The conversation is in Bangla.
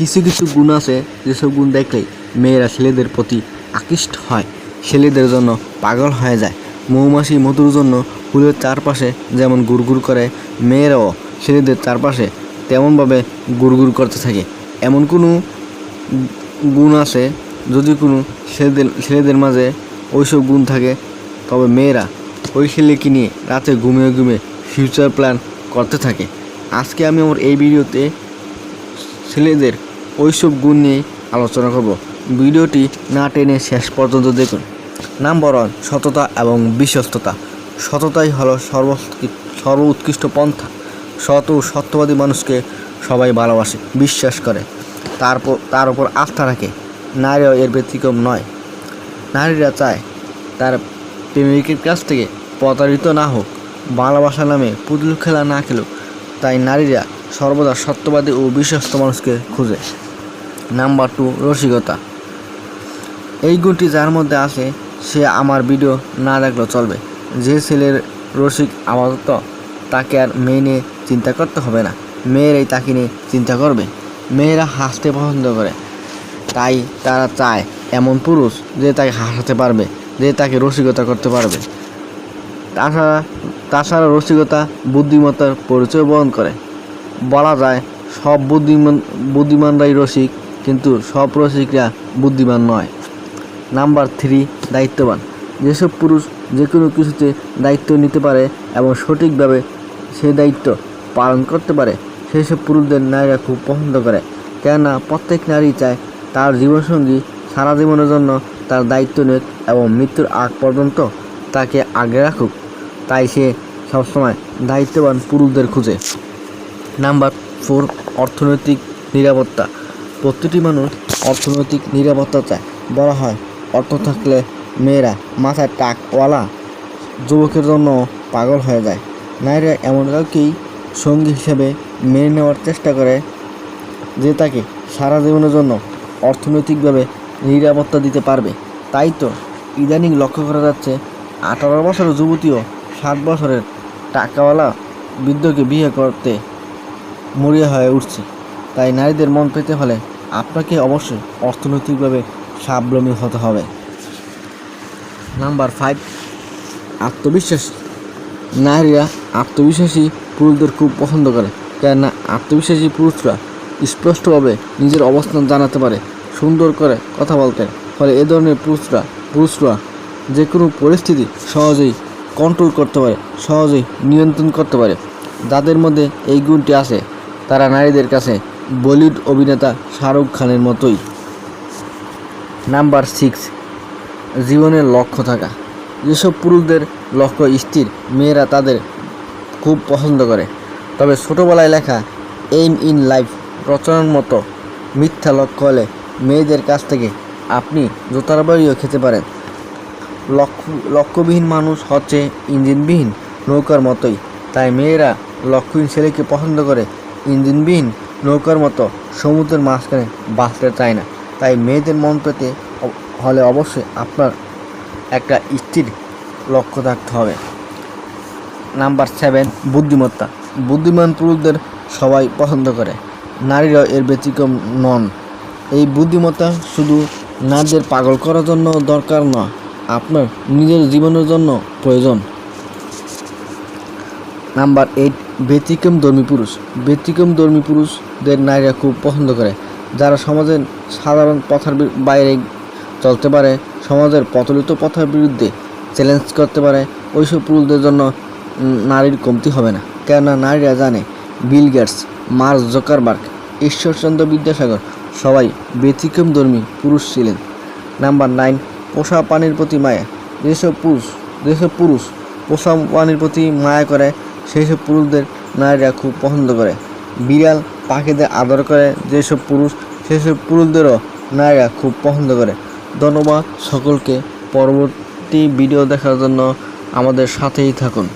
কিছু কিছু গুণ আছে যেসব গুণ দেখলেই মেয়েরা ছেলেদের প্রতি আকৃষ্ট হয়। ছেলেদের জন্য পাগল হয়ে যায়। মৌমাছি মধুর জন্য ফুলের চারপাশে যেমন গুড়গুড় করে, মেয়েরাও ছেলেদের চারপাশে তেমনভাবে গুড়গুড় করতে থাকে। এমন কোনো গুণ আছে? যদি কোনো ছেলেদের ছেলেদের মাঝে ওইসব গুণ থাকে, তবে মেয়েরা ওই ছেলেকে নিয়ে রাতে ঘুমিয়ে ঘুমিয়ে ফিউচার প্ল্যান করতে থাকে। আজকে আমি আমার এই ভিডিওতে ছেলেদের ওইসব গুণ নিয়ে আলোচনা করব। ভিডিওটি না টেনে শেষ পর্যন্ত দেখুন। নাম্বার ওয়ান সততা এবং বিশ্বস্ততা। সততাই হলো সর্ব সর্ব উৎকৃষ্ট পন্থা। সত ও সত্যবাদী মানুষকে সবাই ভালোবাসে, বিশ্বাস করে। তারপর, তার উপর আস্থা রাখে। নারীও এর ব্যতিক্রম নয়। নারীরা চায় তার প্রেমিকের কাছ থেকে প্রতারিত না হোক ভালোবাসা নামে পুতুল খেলা না খেলুক। তাই নারীরা সর্বদা সত্যবাদী ও বিশ্বস্ত মানুষকে খুঁজে। নাম্বার টু, রসিকতা। এই গুণটি যার মধ্যে আছে, সে আমার ভিডিও না দেখলেও চলবে। যে ছেলের রসিক আপাতত তাকে আর মেয়ে নিয়ে চিন্তা করতে হবে না। মেয়েরাই তাকে নিয়ে চিন্তা করবে। মেয়েরা হাসতে পছন্দ করে। তাই তারা চায় এমন পুরুষ যে তাকে হাসাতে পারবে, যে তাকে রসিকতা করতে পারবে। তাছাড়া তাছাড়া রসিকতা বুদ্ধিমত্তার পরিচয় বহন করে। বলা যায়, সব বুদ্ধিমান, বুদ্ধিমানরাই রসিক। কিন্তু সব রসিকরা বুদ্ধিমান নয়। নাম্বার থ্রি, দায়িত্ববান। যেসব পুরুষ যে কোনো কিছুতে দায়িত্ব নিতে পারে এবং সঠিকভাবে সেই দায়িত্ব পালন করতে পারে সেই সব পুরুষদের নারীরা খুব পছন্দ করে। কেননা প্রত্যেক নারী চায় তার জীবনসঙ্গী সারা জীবনের জন্য তার দায়িত্ব নিক এবং মৃত্যুর আগ পর্যন্ত তাকে আগে রাখুক। তাই সে সবসময় দায়িত্ববান পুরুষদের খুঁজে। নাম্বার ফোর, অর্থনৈতিক নিরাপত্তা। প্রতিটি মানুষ অর্থনৈতিক নিরাপত্তা চায় বলা হয়। অর্থ থাকলে মেয়েরা মাথায় টাকওয়ালা যুবকের জন্য পাগল হয়ে যায়। নারীরা এমন কাউকেই সঙ্গী হিসেবে মেনে নেওয়ার চেষ্টা করে যে তাকে সারা জীবনের জন্য অর্থনৈতিকভাবে নিরাপত্তা দিতে পারবে। তাই তো ইদানিং লক্ষ্য করা যাচ্ছে আঠারো বছরের যুবতীও সাত বছরের টাকাওয়ালা বৃদ্ধকে বিয়ে করতে মরিয়া হয়ে উঠছে। তাই নারীদের মন পেতে হলে আপনাকে অবশ্যই অর্থনৈতিকভাবে স্বাবলম্বী হতে হবে। নাম্বার ফাইভ আত্মবিশ্বাস। নারীরা আত্মবিশ্বাসী পুরুষদের খুব পছন্দ করে, কেননা আত্মবিশ্বাসী পুরুষরা স্পষ্টভাবে নিজের অবস্থান জানাতে পারে, সুন্দর করে কথা বলতে। ফলে এ ধরনের পুরুষরা পুরুষরা যে কোনো পরিস্থিতি সহজেই কন্ট্রোল করতে পারে, সহজেই নিয়ন্ত্রণ করতে পারে। যাদের মধ্যে এই গুণটি আছে, তারা নারীদের কাছে বলিউড অভিনেতা শাহরুখ খানের মতোই। নাম্বার সিক্স জীবনের লক্ষ্য থাকা। যেসব পুরুষদের লক্ষ্য স্থির, মেয়েরা তাদের খুব পছন্দ করে। তবে ছোটোবেলায় লেখা এইম ইন লাইফ রচনার মতো মিথ্যা লক্ষ্য হলে মেয়েদের কাছ থেকে আপনি জোতার বাড়িও খেতে পারেন। লক্ষ্য, লক্ষ্যবিহীন মানুষ হচ্ছে ইঞ্জিনবিহীন, নৌকার মতোই। তাই মেয়েরা লক্ষ্যহীন ছেলেকে পছন্দ করে ইঞ্জিনবিহীন নৌকার মতো সমুদ্রের মাঝখানে বাঁচতে চায় না। তাই মেয়েদের মন পেতে হলে অবশ্যই আপনার একটা স্থির লক্ষ্য থাকতে হবে। নাম্বার সেভেন, বুদ্ধিমত্তা। বুদ্ধিমান পুরুষদের সবাই পছন্দ করে। নারীরাও এর ব্যতিক্রম নন। এই বুদ্ধিমত্তা শুধু নারীদের পাগল করার জন্য দরকার নয় আপনার নিজের জীবনের জন্য প্রয়োজন। নাম্বার এইট ব্যতিক্রম ধর্মী পুরুষ। ব্যতিক্রম ধর্মী পুরুষদের নারীরা খুব পছন্দ করে। যারা সমাজের সাধারণ পথার বাইরে চলতে পারে, সমাজের প্রচলিত পথার বিরুদ্ধে চ্যালেঞ্জ করতে পারে, ওইসব পুরুষদের জন্য নারীর কমতি হবে না। কেননা নারীরা জানে, Bill Gates, Mark Zuckerberg, Ishwarchandra Vidyasagar সবাই ব্যতিক্রম ধর্মী পুরুষ ছিলেন। নাম্বার নাইন, পোষা পানির প্রতি মায়া। যেসব পুরুষ যেসব পুরুষ পোষা পানির প্রতি মায়া করে সেই সব পুরুষদের নারীরা খুব পছন্দ করে। বিড়াল পাখিদের আদর করে যেসব পুরুষ সেসব পুরুষদেরও নারীরা খুব পছন্দ করে। ধন্যবাদ সকলকে। পরবর্তী ভিডিও দেখার জন্য আমাদের সাথেই থাকুন।